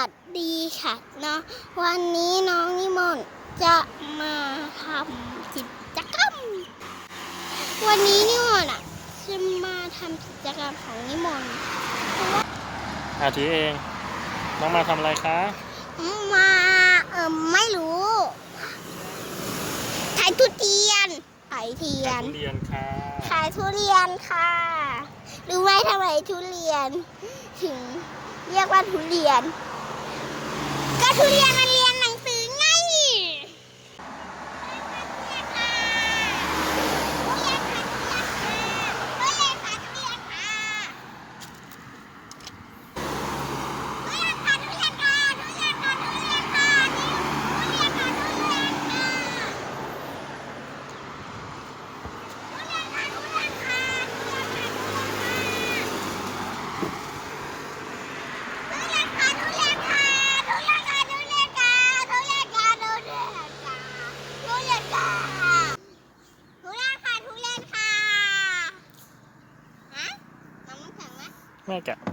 วัสดีค่ะเนาะวันนี้น้องนิมนต์จะมาทำกิจกรรม วันนี้นิมนต์อะจะมาทำกิจกรรมของนิมนต์อาถือเอง น้องมาทำอะไรคะมาเออไม่รู้ขายทุเรียนขายเทียนทุเรียนค่ะขายทุเรียนค่ะรู้ไหมทำไมทุเรียน ถึงเรียกว่าทุเรียน ก็ทุเรียนมันเรียนหนังสือไงทุเรียนค่ะทุเรียนค่ะฮะน้ำ แข็งไหมแม่แกะ